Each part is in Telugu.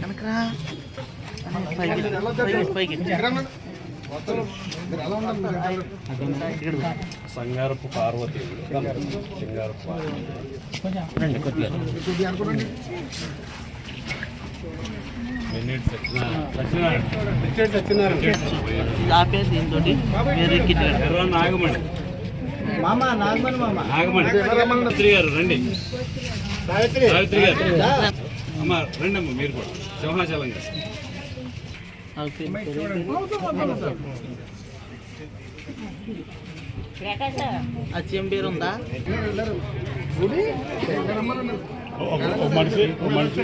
వెనకరా పైకి పైకి సంగారపు పార్వతి సింగారపు పార్వతి ఆపేసి దీంతో నాగమణి మామ నాగమణి మామ నాగమణి గారు రండి సావిత్రి గారు అమ్మ రండి అమ్మ మీరు కూడా సింహాచలం గారు అచ్చేం పేరు ఉందా మనిషి మనిషి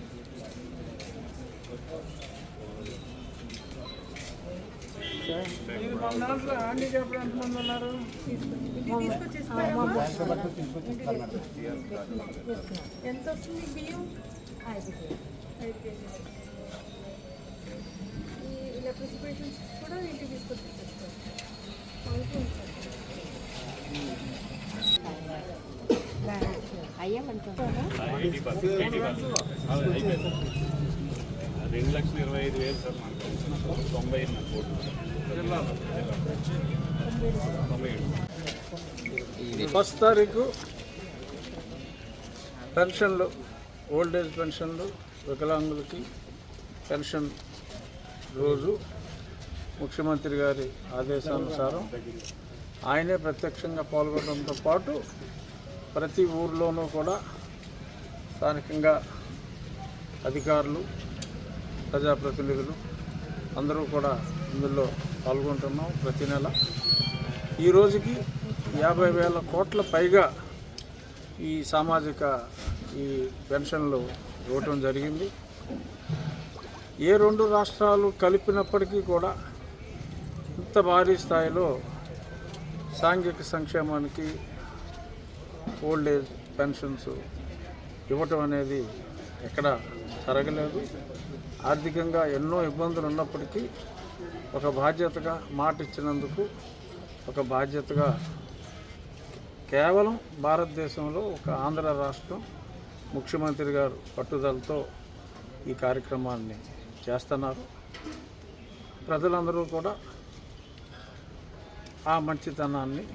ఎంత వస్తుంది బియ్యం ఐదు ఐదు ఈ ఇలా ప్రిసిపేషన్స్ కూడా ఇంటికి తీసుకొచ్చి అయ్యా ఇచ్చేస్తారు రెండు లక్షల ఇరవై ఐదు వేలు సార్ మనకు తొంభై ఎనిమిది కోట్లు జిల్లాలో తొంభై ఏడు. ఫస్ట్ తారీఖు పెన్షన్లు ఓల్డ్ ఏజ్ పెన్షన్లు వికలాంగులకి పెన్షన్ రోజు ముఖ్యమంత్రి గారి ఆదేశానుసారం ఆయనే ప్రత్యక్షంగా పాల్గొనడంతో పాటు ప్రతి ఊర్లోనూ కూడా స్థానికంగా అధికారులు ప్రజాప్రతినిధులు అందరూ కూడా ఇందులో పాల్గొంటున్నాం ప్రతి నెల. ఈ రోజుకి యాభై వేల కోట్ల పైగా ఈ సామాజిక ఈ పెన్షన్లు ఇవ్వటం జరిగింది. ఏ రెండు రాష్ట్రాలు కలిపినప్పటికీ కూడా ఇంత భారీ స్థాయిలో సాంఘిక సంక్షేమానికి ఓల్డ్ ఏజ్ పెన్షన్స్ ఇవ్వటం అనేది ఎక్కడ జరగలేదు. ఆర్థికంగా ఎన్నో ఇబ్బందులు ఉన్నప్పటికీ ఒక బాధ్యతగా మాట ఇచ్చినందుకు ఒక బాధ్యతగా కేవలం భారతదేశంలో ఒక ఆంధ్ర రాష్ట్రం ముఖ్యమంత్రి గారు పట్టుదలతో ఈ కార్యక్రమాన్ని చేస్తున్నారు. ప్రజలందరూ కూడా ఆ మంచితనాన్ని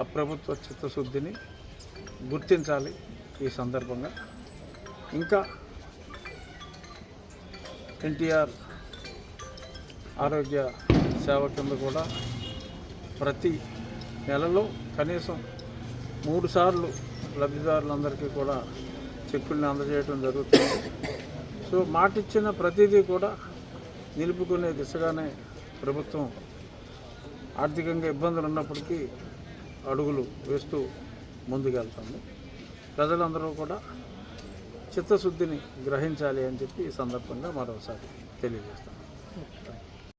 ఆ ప్రభుత్వ చిత్తశుద్ధిని గుర్తించాలి ఈ సందర్భంగా. ఇంకా ఎన్టీఆర్ ఆరోగ్య సేవ కింద కూడా ప్రతి నెలలో కనీసం మూడు సార్లు లబ్ధిదారులందరికీ కూడా చెక్కుల్ని అందజేయడం జరుగుతుంది. సో మాటిచ్చిన ప్రతిదీ కూడా నిలుపుకునే దిశగానే ప్రభుత్వం ఆర్థికంగా ఇబ్బందులు ఉన్నప్పటికీ అడుగులు వేస్తూ ముందుకెళ్తుంది. ప్రజలందరూ కూడా చిత్తశుద్ధిని గ్రహించాలి అని చెప్పి ఈ సందర్భంగా మరోసారి తెలియజేస్తాను